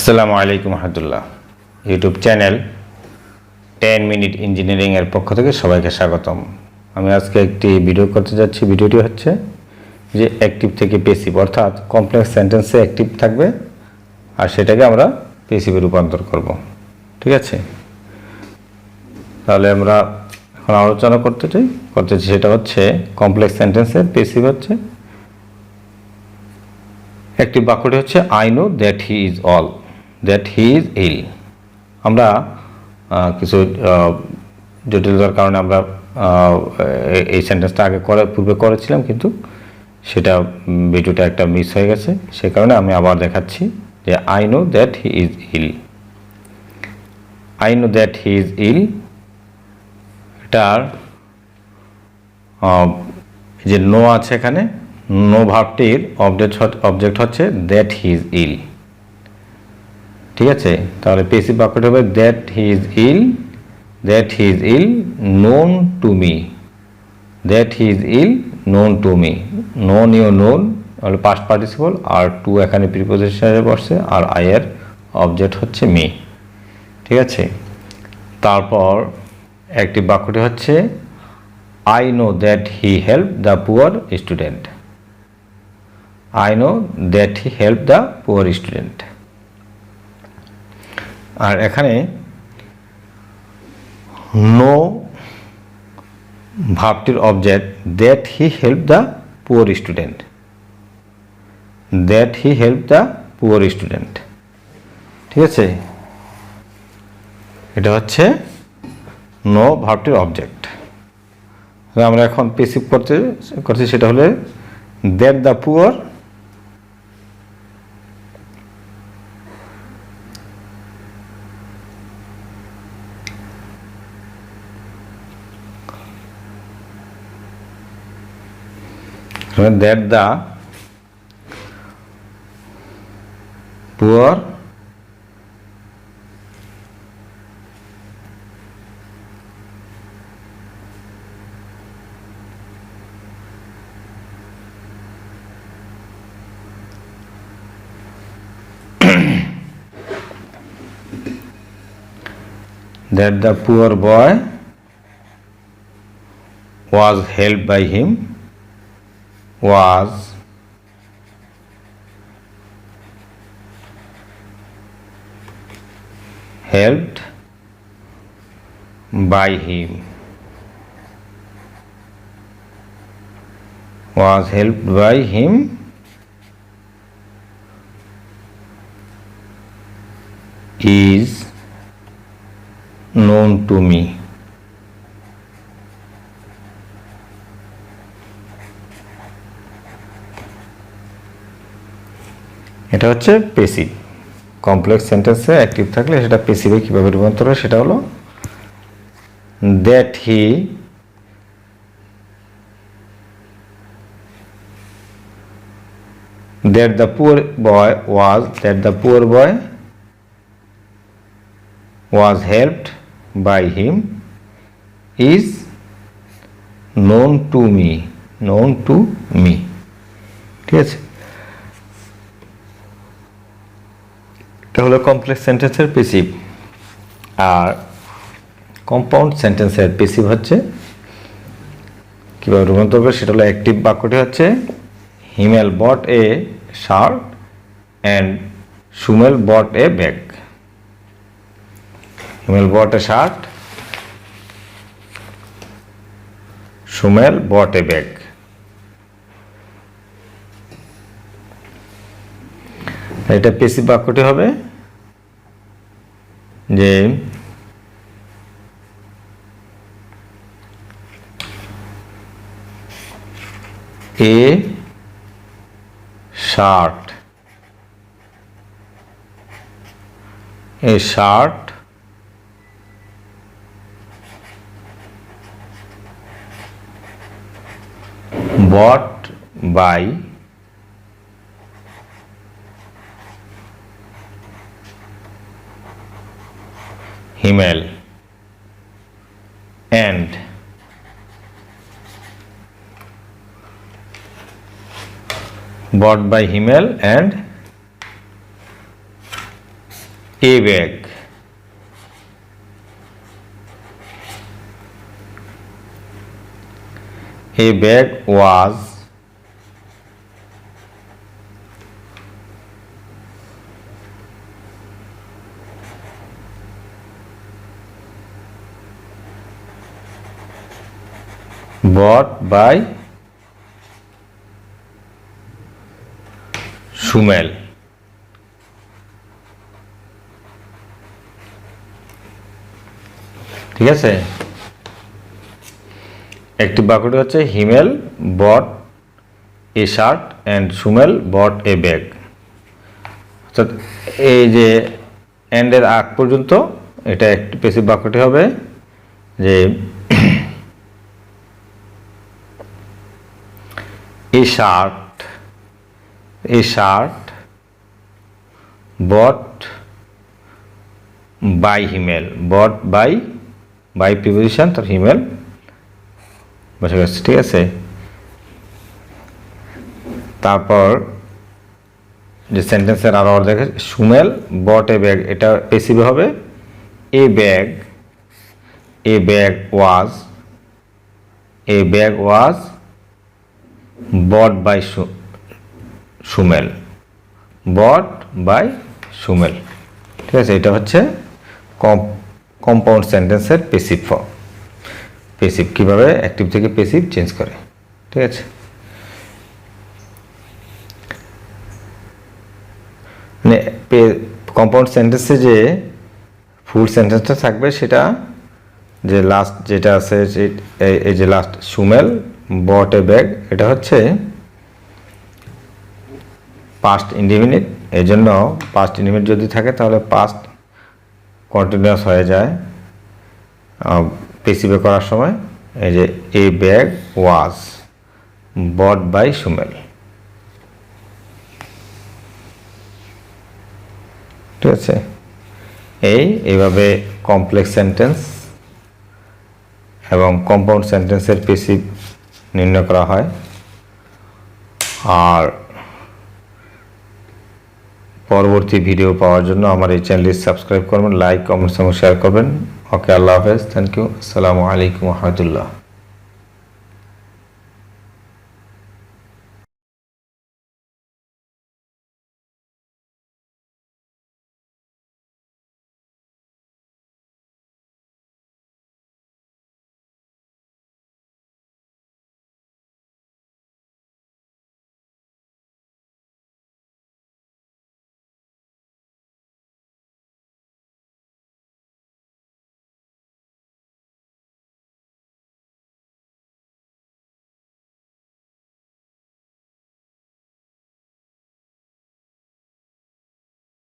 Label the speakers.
Speaker 1: আসসালামু আলাইকুম রহমতুল্লাহ। ইউটিউব চ্যানেল টেন মিনিট ইঞ্জিনিয়ারিংয়ের পক্ষ থেকে সবাইকে স্বাগতম। আমি আজকে একটি ভিডিও করতে যাচ্ছি। ভিডিওটি হচ্ছে যে অ্যাক্টিভ থেকে পেসিভ অর্থাৎ কমপ্লেক্স সেন্টেন্সে অ্যাক্টিভ থাকবে আর সেটাকে আমরা পেসিভে রূপান্তর করব। ঠিক আছে? তাহলে আমরা এখন আলোচনা করতে চাই। করতেছি সেটা হচ্ছে কমপ্লেক্স সেন্টেন্সের পেসিভ হচ্ছে। একটি বাক্যটি হচ্ছে I know that he is all that he is ill আমরা কিছু জটিলতার কারণে আমরা এই সেন্টেন্সটা আগে করে পূর্বে করেছিলাম, কিন্তু সেটা ভিডিওটা একটা মিস হয়ে গেছে। সে কারণে আমি আবার দেখাচ্ছি যে I know that he is ill I know that he is ill এটার যে নো আছে এখানে নো ভাবটির অবজেক্ট অবজেক্ট হচ্ছে দ্যাট হি ইজ ইল ঠিক আছে? তাহলে পেসিভ বাক্যটি হবে that he is ill that he is ill known to me that he is ill known to me known you known তাহলে পাস্ট পার্টিসিপল আর to এখানে প্রিপোজিশনে বসছে, আর আই এর অবজেক্ট হচ্ছে মি ঠিক আছে? তারপর একটি বাক্যটি হচ্ছে I know that he help the poor student I know that he help the poor student আর এখানে know ভাবটির object that he help the poor student that he help the poor student ঠিক আছে? এটা হচ্ছে নো ভাবটির object আমরা এখন passive করতে করছি সেটা হলে that the poor that the poor that the poor boy was helped by him was helped by him was helped by him is known to me. এটা হচ্ছে পেসি কমপ্লেক্স সেন্টেন্সে অ্যাক্টিভ থাকলে সেটা পেসিভে কীভাবে রূপান্তর হয় সেটা হলো that he that the poor boy was that the poor boy was helped by him is known to me known to me ঠিক আছে? এটা হলো কমপ্লেক্স সেন্টেন্সের পেসিভ আর কম্পাউন্ড সেন্টেন্সের পেসিভ হচ্ছে, কীভাবে রূপান্তর করবে সেটা হলো অ্যাক্টিভ বাক্যটি হচ্ছে Himel bought a shirt and Sumel bought a bag Himel bought a shirt Sumel bought a bag এটা পেসিভ বাক্যটি হবে যে a shirt a shirt bought by female and bought by Himmel and ABAC. A bag was bought by Sumel. ঠিক আছে? একটি বাক্যটি হচ্ছে, Himel bought a shirt and Sumel bought a bag. অর্থাৎ এই যে অ্যান্ডের আগ পর্যন্ত, এটা একটি পেসিভ বাক্যটি হবে যে a shirt a shirt bought by Himel bought by by preposition তার হিমেল বোঝা গেছে, ঠিক আছে? তারপর যে সেন্টেন্সের আরও অর্ধেক সুমেল বট এ ব্যাগ এটা পেসিভে হবে a bag a bag was a bag was bought by Sumel. Bought by Sumel. ঠিক আছে, এটা হচ্ছে কম্পাউন্ড সেন্টেন্সের পেসিভ ফর্ম পেসিভ কীভাবে? অ্যাক্টিভ থেকে পেসিভ চেঞ্জ করে। ঠিক আছে? মানে কম্পাউন্ড সেন্টেন্সে যে ফুল সেন্টেন্সটা থাকবে, সেটা যে লাস্ট যেটা আছে এই যে লাস্ট সুমেল বট এ ব্যাগ, এটা হচ্ছে পাস্ট ইন্ডিমিনিট এই জন্য পাস্ট ইন্ডিমিনিট যদি থাকে তাহলে পাস্ট কন্টিনিউয়াস হয়ে যায় পেসিভে করার সময়। এই যে এ bag was bought by Sumel ঠিক আছে? এই, এইভাবে কমপ্লেক্স সেন্টেন্স এবং কম্পাউন্ড সেন্টেন্সের পেসিভ নির্ণয় করা হয়। আর পরবর্তী ভিডিও পাওয়ার জন্য আমার এই চ্যানেলটি সাবস্ক্রাইব করবেন, লাইক কমেন্টস এবং শেয়ার করবেন। ওকে, আল্লাহ হাফেজ। থ্যাংক ইউ আসসালামু আলাইকুম রহমতুল্লাহ।